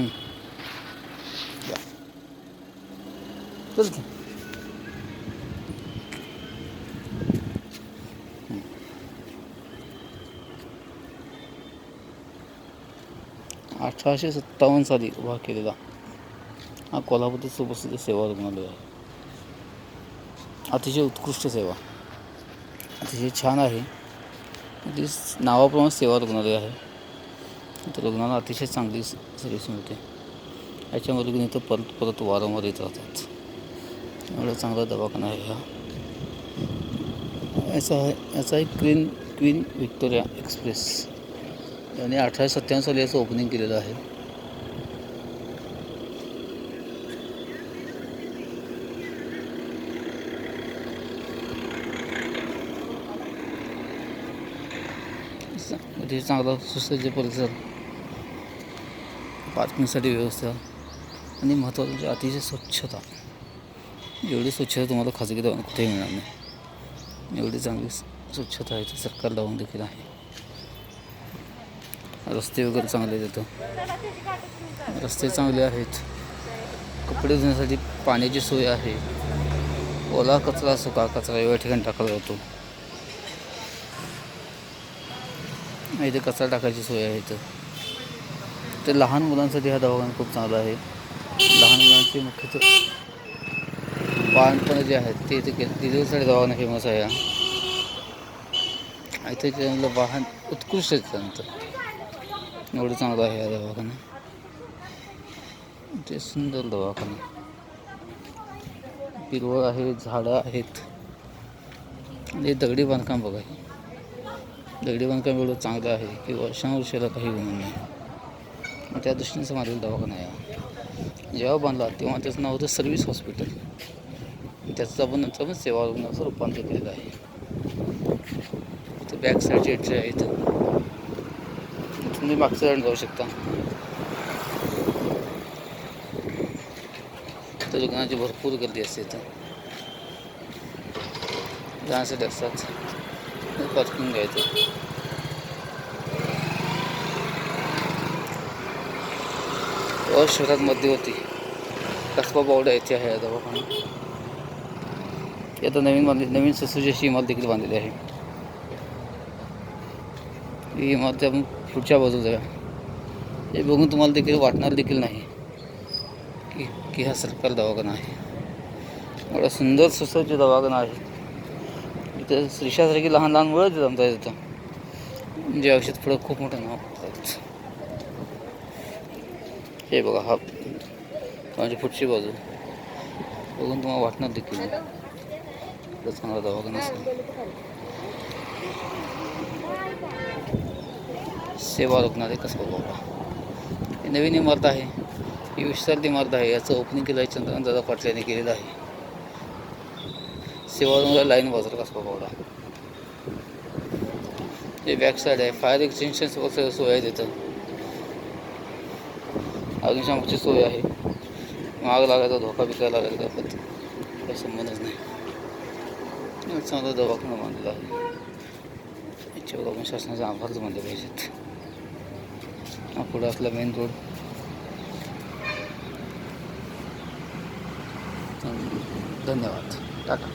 हं. चल की अठराशे सत्तावन्न साली उभा केलेला. हा कोल्हापूरचे सुप्रसिद्ध सेवा रुग्णालय आहे. अतिशय उत्कृष्ट सेवा. अतिशय छान आहे. नावाप्रमाणे सेवा रुग्णालय आहे. तर रुग्णाला अतिशय चांगली सर्विस मिळते. याच्यामुळे रुग्ण इथं परत परत वारंवार येत राहतात. एवढा चांगला दवाखाना आहे हा. याचा आहे याचा एक क्वीन क्वीन व्हिक्टोरिया एक्सप्रेस याने अठराशे सत्त्याण्णव साली याचं ओपनिंग केलेलं आहे. चांगला सुसज्ज परिसर. पार्किंगसाठी व्यवस्था आणि महत्त्वाचं म्हणजे अतिशय स्वच्छता. एवढी स्वच्छता तुम्हाला खाजगी दवाखान्यात कुठेही मिळणार नाही. एवढी चांगली स्वच्छता आहे ती सरकार लावून देखील आहे. रस्ते वगैरे चांगले आहेत रस्ते चांगले आहेत. कपडे धुण्यासाठी पाण्याची सोय आहे. ओला कचरा सुका कचरा एवढ्या ठिकाणी टाकला जातो. इथे कचरा टाकायची सोय आहे इथं. ते लहान मुलांसाठी हा दवाखाना खूप चांगला आहे. लहान मुलांचे मुख्यतः बाळपण जे आहेत ते इथे केलं दवाखाना फेमस आहे हा. इथे त्यांना वाहन उत्कृष्ट आहे त्यांचं एवढं चांगलं आहे हा दवाखाना. ते सुंदर दवाखाना. हिरवळ आहे झाडं आहेत. आणि हे दगडी बांधकाम बघा. दगडी बांधकाम एवढं चांगलं आहे की वर्षानुवर्षाला काही होणार नाही. मग त्या दृष्टीने समाजलेला दवाखाना आहे. जेव्हा बांधला तेव्हा त्याचं नाव होतं सर्व्हिस हॉस्पिटल. त्याचं आपण नंतर पण सेवा रुग्णाचं रूपांतर केलेलं आहे. इथं बॅक साईडची एंट्री आहे इथं तुम्ही मागच्या साईड जाऊ शकता. तर रुग्णाची भरपूर गर्दी असते इथं. जाण्यासाठी असतात पार्किंग घ्यायचं व शहरात मध्यवर्ती कसबा बावडा येथे आहे हा दवाखाना ही आता नवीन बांधली, नवीन सुसज्ज इमारत देखील बांधलेली आहे. ही इमारत आपण पुढच्या बाजूला जाऊया. हे बघून तुम्हाला देखील वाटणार देखील नाही की हा सरकारी दवाखाना आहे. एवढा सुंदर सुसज्ज दवाखाना आहे. इथं श्रीषासारखी लहान लहान मुलं जमता येतं म्हणजे औषध पुढं खूप मोठं नाव करतात हे बघा हा. माझी पुढची बाजू. बघून तुम्हाला वाटणार देखील. इथं चांगला दवाखाना असेल. सेवा रुग्णालय कसं बाबा ही नवीन इमारत आहे. ही विस्तारित इमारत आहे. याचं ओपनिंग केलं आहे चंद्रकांत दादा पाटील यांनी केलेलं आहे. सेवा रुग्णालय लाईन बाजार कसबा बावडा हे बॅक साईड आहे फायर एक्सटेन्शन सोय आहे तिथं. अग्निशामकची सोय आहे. माग लागायचा धोका विकायला लागायचा पण काही संबंधच नाही. चांगला दवाखाना बांधलेला आहे. याच्यावर आपण शासनाचा आभारच मानले पाहिजेत. हा पुढे असला मेन रोड धन्यवाद. टाटा